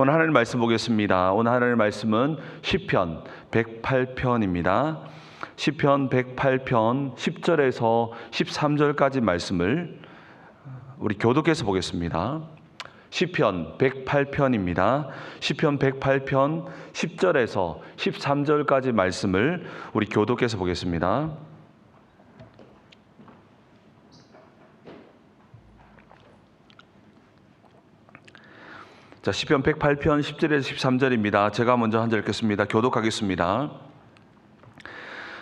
오늘 하나님 말씀 보겠습니다. 오늘 하나님 말씀은 시편 108편입니다. 시편 108편 10절에서 13절까지 말씀을 우리 교독해서 보겠습니다. 시편 108편입니다. 시편 108편 10절에서 13절까지 말씀을 우리 교독해서 보겠습니다. 자, 시편 108편 10절에서 13절입니다. 제가 먼저 한 절 읽겠습니다. 교독하겠습니다.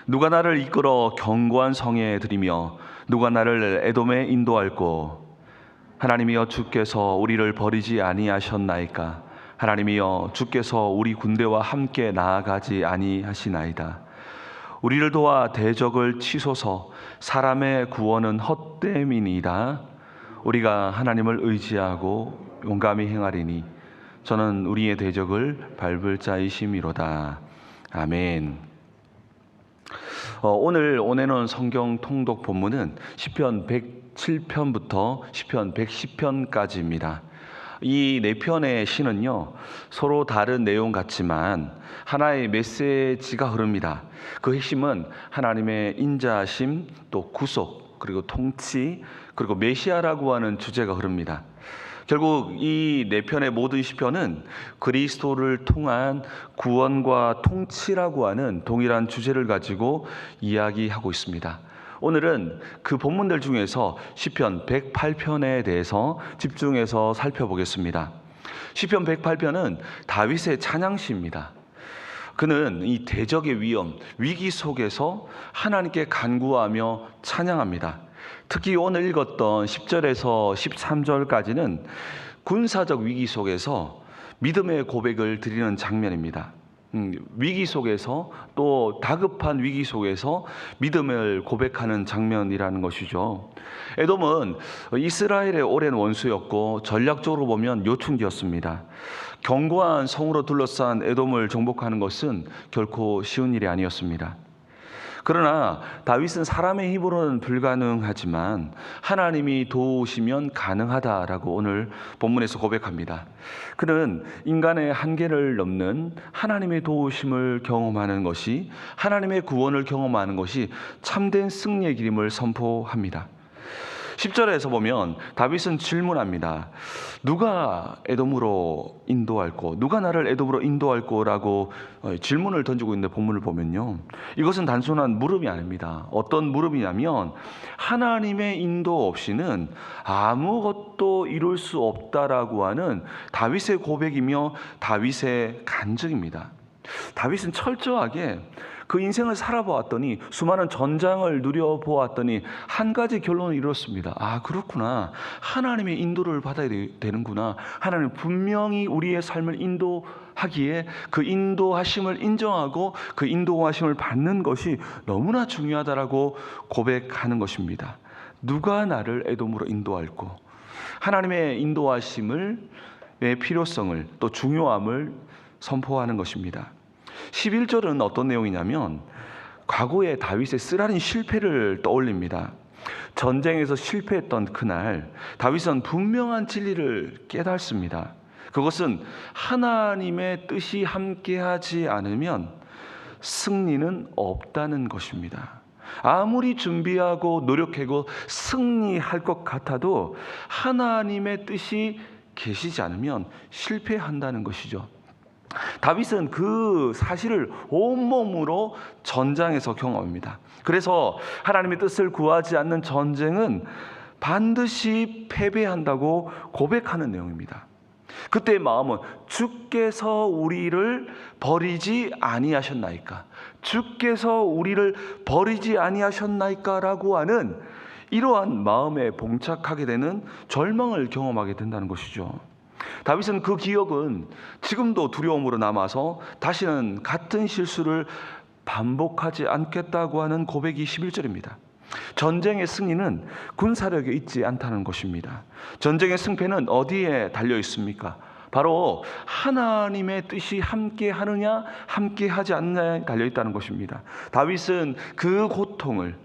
누가 나를 이끌어 견고한 성에 들이며 누가 나를 에돔에 인도할꼬 하나님이여 주께서 우리를 버리지 아니하셨나이까 하나님이여 주께서 우리 군대와 함께 나아가지 아니하시나이다 우리를 도와 대적을 치소서 사람의 구원은 헛됨이니이다 우리가 하나님을 의지하고 용감히 행하리니 저는 우리의 대적을 밟을 자이심이로다 아멘. 어, 오늘 오내는 성경 통독 본문은 시편 107편부터 시편 110편까지입니다. 이 네 편의 시는요 서로 다른 내용 같지만 하나의 메시지가 흐릅니다. 그 핵심은 하나님의 인자심 또 구속 그리고 통치 그리고 메시아라고 하는 주제가 흐릅니다. 결국 이 네 편의 모든 시편은 그리스도를 통한 구원과 통치라고 하는 동일한 주제를 가지고 이야기하고 있습니다. 오늘은 그 본문들 중에서 시편 108편에 대해서 집중해서 살펴보겠습니다. 시편 108편은 다윗의 찬양시입니다. 그는 이 대적의 위험, 위기 속에서 하나님께 간구하며 찬양합니다. 특히 오늘 읽었던 10절에서 13절까지는 군사적 위기 속에서 믿음의 고백을 드리는 장면입니다. 음, 위기 속에서 또 다급한 위기 속에서 믿음을 고백하는 장면이라는 것이죠. 에돔은 이스라엘의 오랜 원수였고 전략적으로 보면 요충지였습니다. 견고한 성으로 둘러싼 에돔을 정복하는 것은 결코 쉬운 일이 아니었습니다. 그러나 다윗은 사람의 힘으로는 불가능하지만 하나님이 도우시면 가능하다라고 오늘 본문에서 고백합니다. 그는 인간의 한계를 넘는 하나님의 도우심을 경험하는 것이 하나님의 구원을 경험하는 것이 참된 승리의 길임을 선포합니다. 10절에서 보면 다윗은 질문합니다. 누가 에돔으로 인도할고 누가 나를 에돔으로 인도할고라고 어, 질문을 던지고 있는 본문을 보면요. 이것은 단순한 물음이 아닙니다. 어떤 물음이냐면 하나님의 인도 없이는 아무것도 이룰 수 없다라고 하는 다윗의 고백이며 다윗의 간증입니다. 다윗은 철저하게 그 인생을 살아보았더니 수많은 전장을 누려보았더니 한 가지 결론을 이뤘습니다. 아, 그렇구나. 하나님의 인도를 받아야 되는구나. 하나님 분명히 우리의 삶을 인도하기에 그 인도하심을 인정하고 그 인도하심을 받는 것이 너무나 중요하다라고 고백하는 것입니다. 누가 나를 애돔으로 인도할고 하나님의 인도하심을 의 필요성을 또 중요함을 선포하는 것입니다. 11절은 어떤 내용이냐면 과거의 다윗의 쓰라린 실패를 떠올립니다. 전쟁에서 실패했던 그날 다윗은 분명한 진리를 깨닫습니다. 그것은 하나님의 뜻이 함께하지 않으면 승리는 없다는 것입니다. 아무리 준비하고 노력하고 승리할 것 같아도 하나님의 뜻이 계시지 않으면 실패한다는 것이죠. 다윗은 그 사실을 온몸으로 전장에서 경험합니다. 그래서 하나님의 뜻을 구하지 않는 전쟁은 반드시 패배한다고 고백하는 내용입니다. 그때의 마음은 주께서 우리를 버리지 아니하셨나이까? 주께서 우리를 버리지 아니하셨나이까라고 하는 이러한 마음에 봉착하게 되는 절망을 경험하게 된다는 것이죠. 다윗은 그 기억은 지금도 두려움으로 남아서 다시는 같은 실수를 반복하지 않겠다고 하는 고백이 11절입니다. 전쟁의 승리는 군사력에 있지 않다는 것입니다. 전쟁의 승패는 어디에 달려 있습니까? 바로 하나님의 뜻이 함께 하느냐, 함께 하지 않느냐에 달려 있다는 것입니다. 다윗은 그 고통을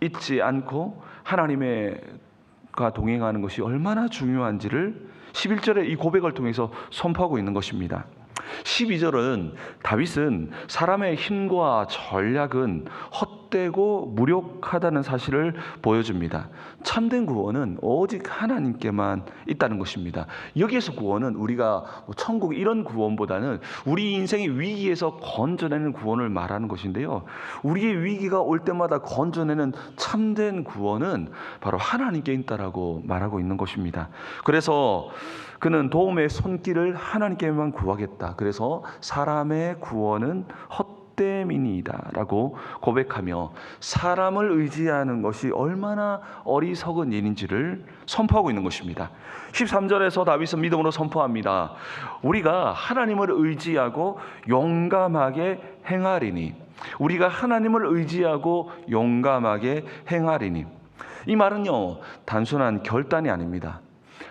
잊지 않고 하나님과 동행하는 것이 얼마나 중요한지를 11절에 이 고백을 통해서 선포하고 있는 것입니다. 12절은 다윗은 사람의 힘과 전략은 헛 되고 무력하다는 사실을 보여줍니다. 참된 구원은 오직 하나님께만 있다는 것입니다. 여기에서 구원은 우리가 뭐 천국 이런 구원보다는 우리 인생의 위기에서 건져내는 구원을 말하는 것인데요. 우리의 위기가 올 때마다 건져내는 참된 구원은 바로 하나님께 있다라고 말하고 있는 것입니다. 그래서 그는 도움의 손길을 하나님께만 구하겠다. 그래서 사람의 구원은 헛 됨이니이다 라고 고백하며 사람을 의지하는 것이 얼마나 어리석은 일인지를 선포하고 있는 것입니다. 13절에서 다윗은 믿음으로 선포합니다. 우리가 하나님을 의지하고 용감하게 행하리니 우리가 하나님을 의지하고 용감하게 행하리니 이 말은요 단순한 결단이 아닙니다.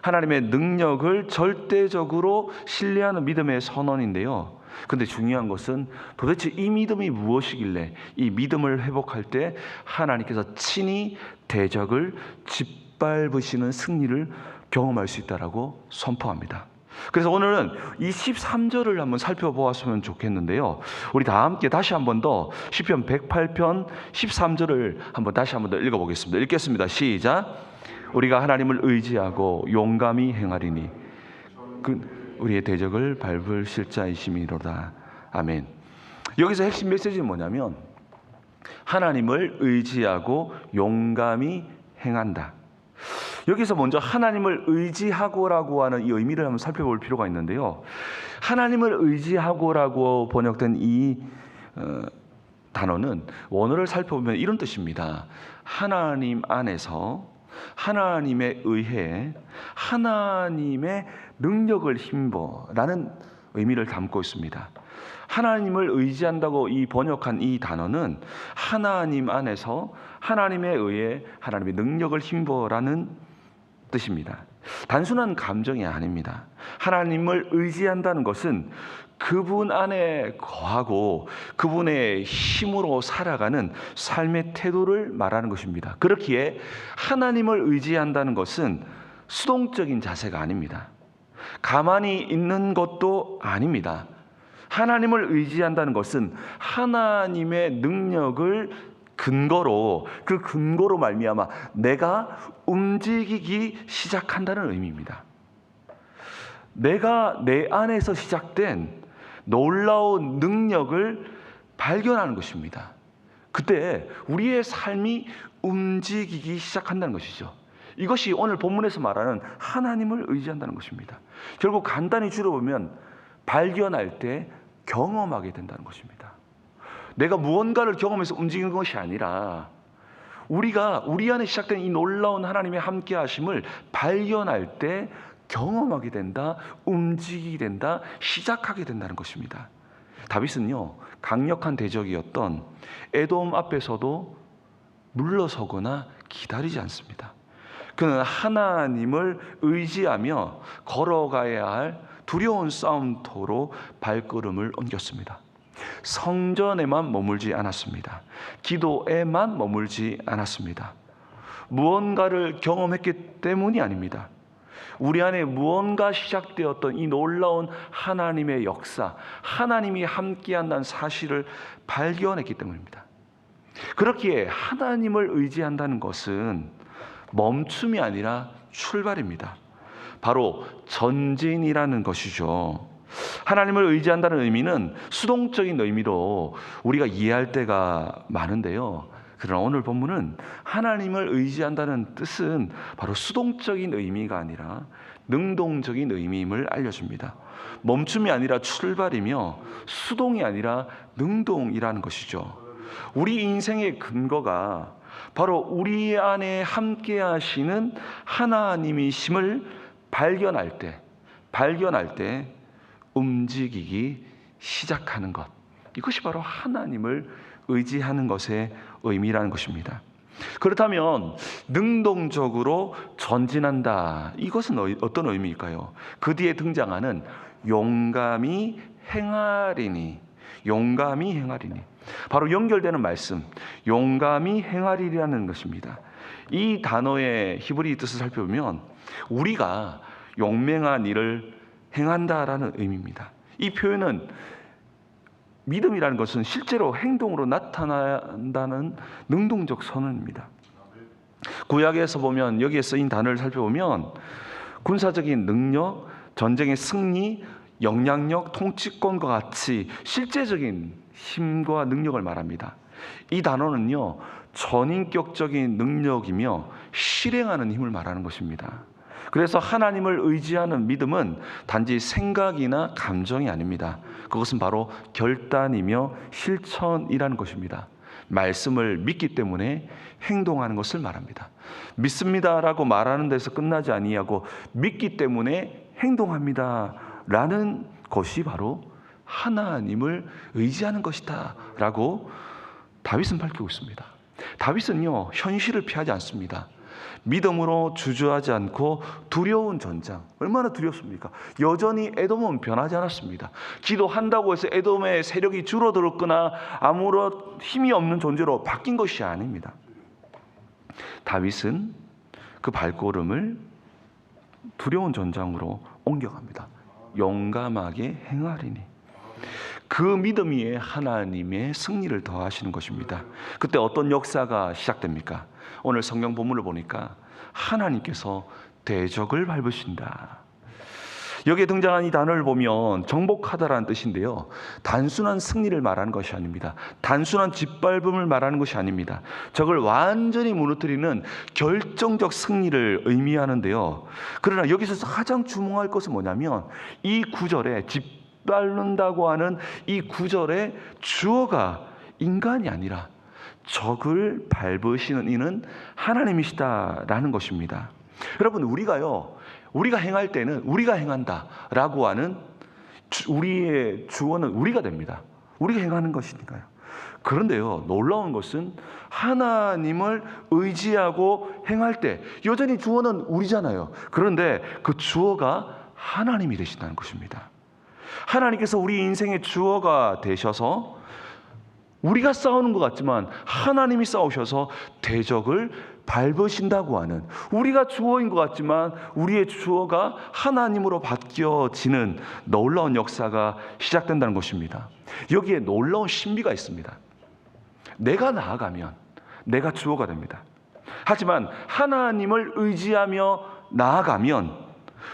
하나님의 능력을 절대적으로 신뢰하는 믿음의 선언인데요. 근데 중요한 것은 도대체 이 믿음이 무엇이길래 이 믿음을 회복할 때 하나님께서 친히 대적을 짓밟으시는 승리를 경험할 수 있다라고 선포합니다. 그래서 오늘은 이 13절을 한번 살펴보았으면 좋겠는데요. 우리 다 함께 다시 한번 더 시편 108편 13절을 한번 다시 한번 더 읽어 보겠습니다. 읽겠습니다. 시작. 우리가 하나님을 의지하고 용감히 행하리니 그 우리의 대적을 밟을 실자이심이로다. 아멘. 여기서 핵심 메시지는 뭐냐면 하나님을 의지하고 용감히 행한다. 여기서 먼저 하나님을 의지하고라고 하는 이 의미를 한번 살펴볼 필요가 있는데요. 하나님을 의지하고라고 번역된 이 어, 단어는 원어를 살펴보면 이런 뜻입니다. 하나님 안에서 하나님에 의해 하나님의 능력을 힘보라는 의미를 담고 있습니다. 하나님을 의지한다고 이 번역한 이 단어는 하나님 안에서 하나님에 의해 하나님의 능력을 힘보라는 뜻입니다. 단순한 감정이 아닙니다. 하나님을 의지한다는 것은 그분 안에 거하고 그분의 힘으로 살아가는 삶의 태도를 말하는 것입니다. 그렇기에 하나님을 의지한다는 것은 수동적인 자세가 아닙니다. 가만히 있는 것도 아닙니다. 하나님을 의지한다는 것은 하나님의 능력을 근거로 그 근거로 말미암아 내가 움직이기 시작한다는 의미입니다. 내가 내 안에서 시작된 놀라운 능력을 발견하는 것입니다. 그때 우리의 삶이 움직이기 시작한다는 것이죠. 이것이 오늘 본문에서 말하는 하나님을 의지한다는 것입니다. 결국 간단히 줄여보면 발견할 때 경험하게 된다는 것입니다. 내가 무언가를 경험해서 움직이는 것이 아니라 우리가 우리 안에 시작된 이 놀라운 하나님의 함께 하심을 발견할 때 경험하게 된다, 움직이게 된다, 시작하게 된다는 것입니다. 다윗은요, 강력한 대적이었던 에돔 앞에서도 물러서거나 기다리지 않습니다. 그는 하나님을 의지하며 걸어가야 할 두려운 싸움터로 발걸음을 옮겼습니다. 성전에만 머물지 않았습니다. 기도에만 머물지 않았습니다. 무언가를 경험했기 때문이 아닙니다. 우리 안에 무언가 시작되었던 이 놀라운 하나님의 역사, 하나님이 함께한다는 사실을 발견했기 때문입니다. 그렇기에 하나님을 의지한다는 것은 멈춤이 아니라 출발입니다. 바로 전진이라는 것이죠. 하나님을 의지한다는 의미는 수동적인 의미로 우리가 이해할 때가 많은데요. 그러나 오늘 본문은 하나님을 의지한다는 뜻은 바로 수동적인 의미가 아니라 능동적인 의미임을 알려줍니다. 멈춤이 아니라 출발이며 수동이 아니라 능동이라는 것이죠. 우리 인생의 근거가 바로 우리 안에 함께 하시는 하나님이심을 발견할 때, 발견할 때 움직이기 시작하는 것. 이것이 바로 하나님을 의지하는 것의 의미라는 것입니다. 그렇다면 능동적으로 전진한다. 이것은 어- 어떤 의미일까요? 그 뒤에 등장하는 용감히 행하리니 용감히 행하리니 바로 연결되는 말씀 용감히 행하리라는 것입니다. 이 단어의 히브리 뜻을 살펴보면 우리가 용맹한 일을 행한다라는 의미입니다. 이 표현은 믿음이라는 것은 실제로 행동으로 나타난다는 능동적 선언입니다. 구약에서 보면 여기에 쓰인 단어를 살펴보면 군사적인 능력, 전쟁의 승리, 영향력, 통치권과 같이 실제적인 힘과 능력을 말합니다. 이 단어는요, 전인격적인 능력이며 실행하는 힘을 말하는 것입니다. 그래서 하나님을 의지하는 믿음은 단지 생각이나 감정이 아닙니다. 그것은 바로 결단이며 실천이라는 것입니다. 말씀을 믿기 때문에 행동하는 것을 말합니다. 믿습니다라고 말하는 데서 끝나지 아니하고 믿기 때문에 행동합니다라는 것이 바로 하나님을 의지하는 것이다라고 다윗은 밝히고 있습니다. 다윗은요 현실을 피하지 않습니다. 믿음으로 주저하지 않고 두려운 전장 얼마나 두렵습니까? 여전히 에돔은 변하지 않았습니다. 기도한다고 해서 에돔의 세력이 줄어들었거나 아무런 힘이 없는 존재로 바뀐 것이 아닙니다. 다윗은 그 발걸음을 두려운 전장으로 옮겨갑니다. 용감하게 행하리니. 그 믿음 위에 하나님의 승리를 더하시는 것입니다. 그때 어떤 역사가 시작됩니까? 오늘 성경 본문을 보니까 하나님께서 대적을 밟으신다. 여기에 등장한 이 단어를 보면 정복하다라는 뜻인데요. 단순한 승리를 말하는 것이 아닙니다. 단순한 짓밟음을 말하는 것이 아닙니다. 적을 완전히 무너뜨리는 결정적 승리를 의미하는데요. 그러나 여기서 가장 주목할 것은 뭐냐면 이 구절에 짓밟는다고 하는 이 구절의 주어가 인간이 아니라 적을 밟으시는 이는 하나님이시다라는 것입니다. 여러분 우리가요 우리가 행할 때는 우리가 행한다라고 하는 주- 우리의 주어는 우리가 됩니다. 우리가 행하는 것이니까요. 그런데요 놀라운 것은 하나님을 의지하고 행할 때 여전히 주어는 우리잖아요. 그런데 그 주어가 하나님이 되신다는 것입니다. 하나님께서 우리 인생의 주어가 되셔서 우리가 싸우는 것 같지만 하나님이 싸우셔서 대적을 밟으신다고 하는 우리가 주어인 것 같지만 우리의 주어가 하나님으로 바뀌어지는 놀라운 역사가 시작된다는 것입니다. 여기에 놀라운 신비가 있습니다. 내가 나아가면 내가 주어가 됩니다. 하지만 하나님을 의지하며 나아가면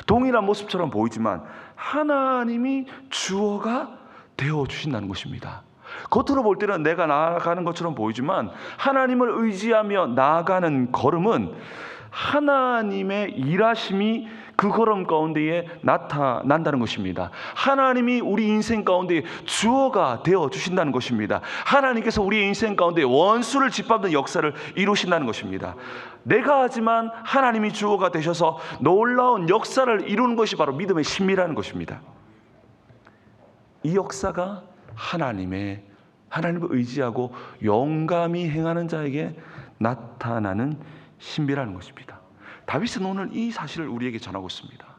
동일한 모습처럼 보이지만 하나님이 주어가 되어 주신다는 것입니다. 겉으로 볼 때는 내가 나아가는 것처럼 보이지만 하나님을 의지하며 나아가는 걸음은 하나님의 일하심이 그 걸음 가운데에 나타난다는 것입니다. 하나님이 우리 인생 가운데 주어가 되어 주신다는 것입니다. 하나님께서 우리 인생 가운데 원수를 짓밟는 역사를 이루신다는 것입니다. 내가 하지만 하나님이 주어가 되셔서 놀라운 역사를 이루는 것이 바로 믿음의 신비라는 것입니다. 이 역사가 하나님의 하나님을 의지하고 용감히 행하는 자에게 나타나는 신비라는 것입니다. 다윗은 오늘 이 사실을 우리에게 전하고 있습니다.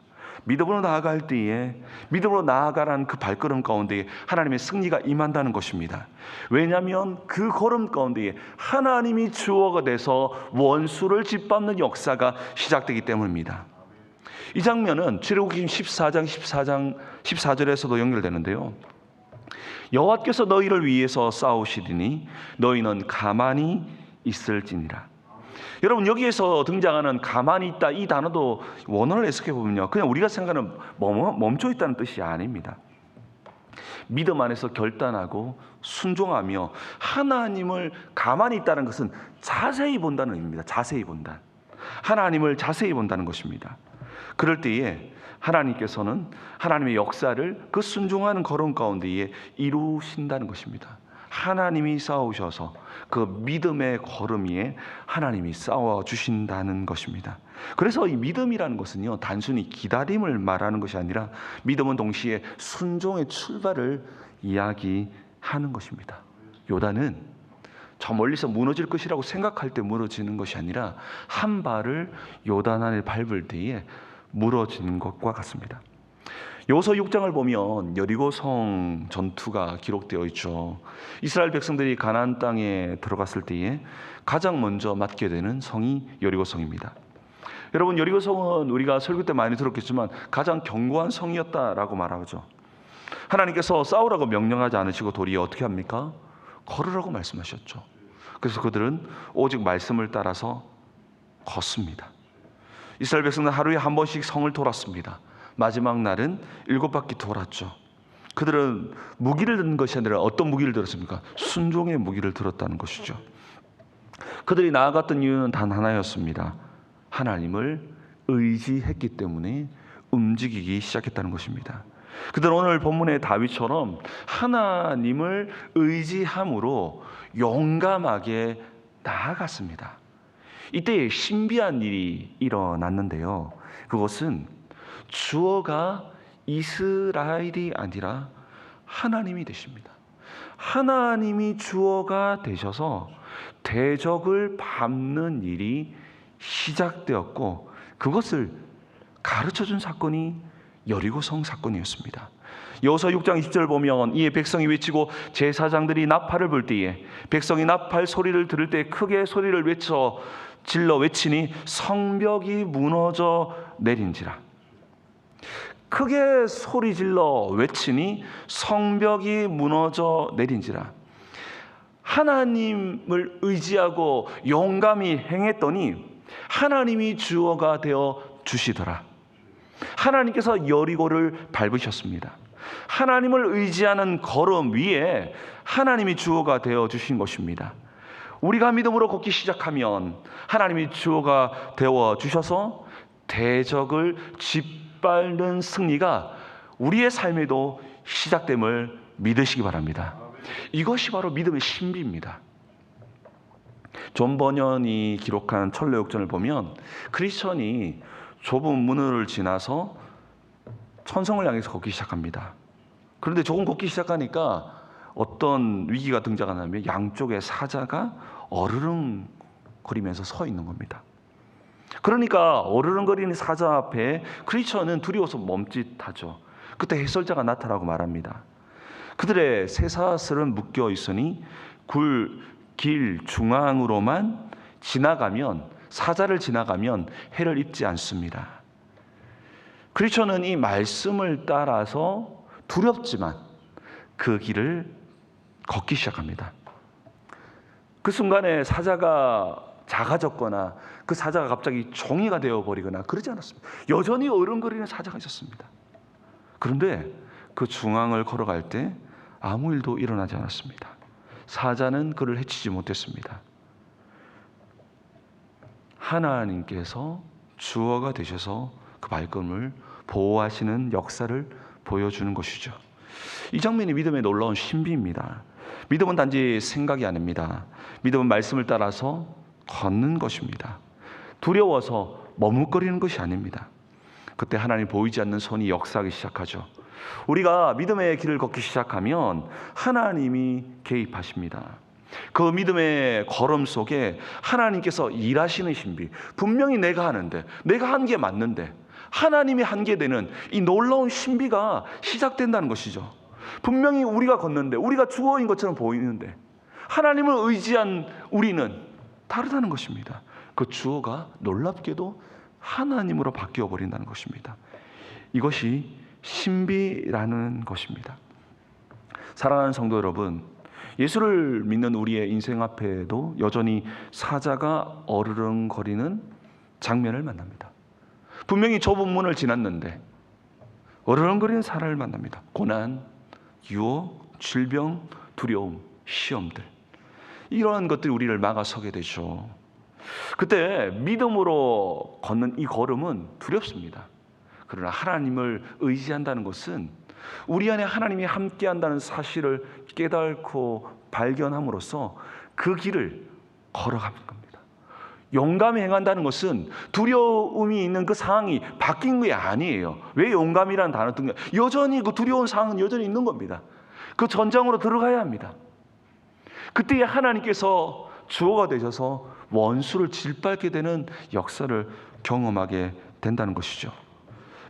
믿음으로 나아갈 때에 믿음으로 나아가라는 그 발걸음 가운데 하나님의 승리가 임한다는 것입니다. 왜냐하면 그 걸음 가운데에 하나님이 주어가 돼서 원수를 짓밟는 역사가 시작되기 때문입니다. 이 장면은 출애굽기 14장 14장 14절에서도 연결되는데요. 여호와께서 너희를 위해서 싸우시리니 너희는 가만히 있을지니라. 여러분 여기에서 등장하는 가만히 있다 이 단어도 원어를 해석해 보면요 그냥 우리가 생각하는 멈- 멈춰 있다는 뜻이 아닙니다. 믿음 안에서 결단하고 순종하며 하나님을 가만히 있다는 것은 자세히 본다는 의미입니다. 자세히 본다. 하나님을 자세히 본다는 것입니다. 그럴 때에 하나님께서는 하나님의 역사를 그 순종하는 걸음 가운데에 이루신다는 것입니다. 하나님이 싸우셔서 그 믿음의 걸음 위에 하나님이 싸워 주신다는 것입니다. 그래서 이 믿음이라는 것은요 단순히 기다림을 말하는 것이 아니라 믿음은 동시에 순종의 출발을 이야기하는 것입니다. 요단은 저 멀리서 무너질 것이라고 생각할 때 무너지는 것이 아니라 한 발을 요단 안에 밟을 때에 무너지는 것과 같습니다. 요서 6장을 보면 여리고성 전투가 기록되어 있죠. 이스라엘 백성들이 가나안 땅에 들어갔을 때에 가장 먼저 맞게 되는 성이 여리고성입니다. 여러분 여리고 성은 우리가 설교 때 많이 들었겠지만 가장 견고한 성이었다라고 말하죠. 하나님께서 싸우라고 명령하지 않으시고 도리어 어떻게 합니까? 걸으라고 말씀하셨죠. 그래서 그들은 오직 말씀을 따라서 걷습니다. 이스라엘 백성은 하루에 한 번씩 성을 돌았습니다. 마지막 날은 일곱 바퀴 돌았죠. 그들은 무기를 든 것이 아니라 어떤 무기를 들었습니까? 순종의 무기를 들었다는 것이죠. 그들이 나아갔던 이유는 단 하나였습니다. 하나님을 의지했기 때문에 움직이기 시작했다는 것입니다. 그들은 오늘 본문의 다윗처럼 하나님을 의지함으로 용감하게 나아갔습니다. 이때 신비한 일이 일어났는데요. 그것은 주어가 이스라엘이 아니라 하나님이 되십니다. 하나님이 주어가 되셔서 대적을 밟는 일이 시작되었고 그것을 가르쳐 준 사건이 여리고성 사건이었습니다. 여호수아 6장 20절 보면 이에 백성이 외치고 제사장들이 나팔을 불 때에 백성이 나팔 소리를 들을 때 크게 소리를 외쳐 질러 외치니 성벽이 무너져 내린지라 크게 소리 질러 외치니 성벽이 무너져 내린지라 하나님을 의지하고 용감히 행했더니 하나님이 주어가 되어 주시더라. 하나님께서 여리고를 밟으셨습니다. 하나님을 의지하는 걸음 위에 하나님이 주어가 되어 주신 것입니다. 우리가 믿음으로 걷기 시작하면 하나님이 주어가 되어 주셔서 대적을 짓밟는 승리가 우리의 삶에도 시작됨을 믿으시기 바랍니다. 이것이 바로 믿음의 신비입니다. 존 버년이 기록한 천로역전을 보면 크리스천이 좁은 문을 지나서 천성을 향해서 걷기 시작합니다. 그런데 조금 걷기 시작하니까 어떤 위기가 등장하냐면 양쪽에 사자가 어르릉거리면서 서 있는 겁니다. 그러니까 어르릉거리는 사자 앞에 크리스천은 두려워서 멈칫하죠. 그때 해설자가 나타나고 말합니다. 그들의 쇠사슬은 묶여 있으니 굴, 길 중앙으로만 지나가면 사자를 지나가면 해를 입지 않습니다. 크리스천은 이 말씀을 따라서 두렵지만 그 길을 걷기 시작합니다. 그 순간에 사자가 작아졌거나 그 사자가 갑자기 종이가 되어 버리거나 그러지 않았습니다. 여전히 어른거리는 사자가 있었습니다. 그런데 그 중앙을 걸어갈 때 아무 일도 일어나지 않았습니다. 사자는 그를 해치지 못했습니다. 하나님께서 주어가 되셔서 그 발걸음을 보호하시는 역사를 보여주는 것이죠. 이 장면이 믿음의 놀라운 신비입니다. 믿음은 단지 생각이 아닙니다. 믿음은 말씀을 따라서 걷는 것입니다. 두려워서 머뭇거리는 것이 아닙니다. 그때 하나님 보이지 않는 손이 역사하기 시작하죠. 우리가 믿음의 길을 걷기 시작하면 하나님이 개입하십니다. 그 믿음의 걸음 속에 하나님께서 일하시는 신비. 분명히 내가 하는데, 내가 한 게 맞는데, 하나님이 한 게 되는 이 놀라운 신비가 시작된다는 것이죠. 분명히 우리가 걷는데, 우리가 주어인 것처럼 보이는데, 하나님을 의지한 우리는 다르다는 것입니다. 그 주어가 놀랍게도 하나님으로 바뀌어 버린다는 것입니다. 이것이 신비라는 것입니다. 사랑하는 성도 여러분, 예수를 믿는 우리의 인생 앞에도 여전히 사자가 어르렁거리는 장면을 만납니다. 분명히 좁은 문을 지났는데 어르렁거리는 사람을 만납니다. 고난, 유혹, 질병, 두려움, 시험들. 이러한 것들이 우리를 막아서게 되죠. 그때 믿음으로 걷는 이 걸음은 두렵습니다. 그러나 하나님을 의지한다는 것은 우리 안에 하나님이 함께 한다는 사실을 깨닫고 발견함으로써 그 길을 걸어가는 겁니다. 용감히 행한다는 것은 두려움이 있는 그 상황이 바뀐 게 아니에요. 왜 용감이라는 단어 뜬 거예요? 여전히 그 두려운 상황은 여전히 있는 겁니다. 그 전장으로 들어가야 합니다. 그때 하나님께서 주어가 되셔서 원수를 질밟게 되는 역사를 경험하게 된다는 것이죠.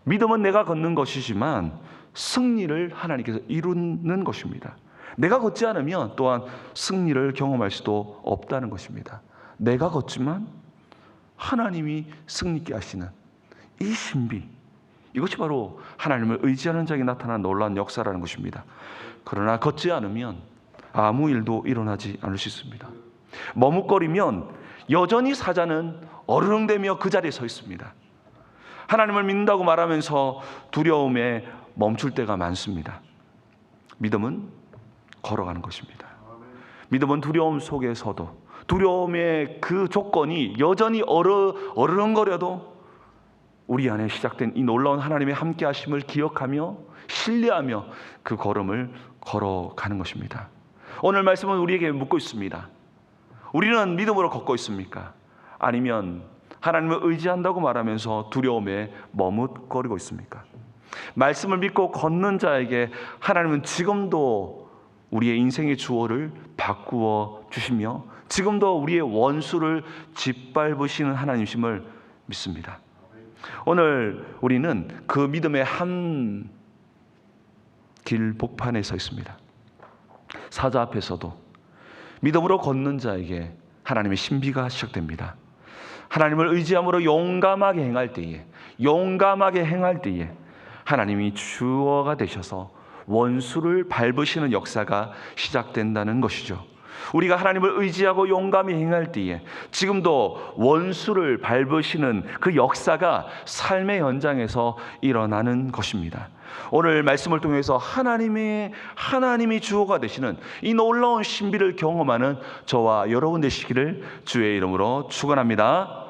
믿음은 내가 걷는 것이지만 승리를 하나님께서 이루는 것입니다. 내가 걷지 않으면 또한 승리를 경험할 수도 없다는 것입니다. 내가 걷지만 하나님이 승리케 하시는 이 신비 이것이 바로 하나님을 의지하는 자에게 나타난 놀라운 역사라는 것입니다. 그러나 걷지 않으면 아무 일도 일어나지 않을 수 있습니다. 머뭇거리면 여전히 사자는 어르렁대며 그 자리에 서 있습니다. 하나님을 믿는다고 말하면서 두려움에 멈출 때가 많습니다. 믿음은 걸어가는 것입니다. 믿음은 두려움 속에서도 두려움의 그 조건이 여전히 어르, 어르렁거려도 우리 안에 시작된 이 놀라운 하나님의 함께 하심을 기억하며 신뢰하며 그 걸음을 걸어가는 것입니다. 오늘 말씀은 우리에게 묻고 있습니다. 우리는 믿음으로 걷고 있습니까? 아니면 하나님을 의지한다고 말하면서 두려움에 머뭇거리고 있습니까? 말씀을 믿고 걷는 자에게 하나님은 지금도 우리의 인생의 주어를 바꾸어 주시며 지금도 우리의 원수를 짓밟으시는 하나님심을 믿습니다. 오늘 우리는 그 믿음의 한 길 복판에 서 있습니다. 사자 앞에서도 믿음으로 걷는 자에게 하나님의 신비가 시작됩니다. 하나님을 의지함으로 용감하게 행할 때에 용감하게 행할 때에 하나님이 주어가 되셔서 원수를 밟으시는 역사가 시작된다는 것이죠. 우리가 하나님을 의지하고 용감히 행할 때에 지금도 원수를 밟으시는 그 역사가 삶의 현장에서 일어나는 것입니다. 오늘 말씀을 통해서 하나님의 하나님이 주어가 되시는 이 놀라운 신비를 경험하는 저와 여러분 되시기를 주의 이름으로 축원합니다.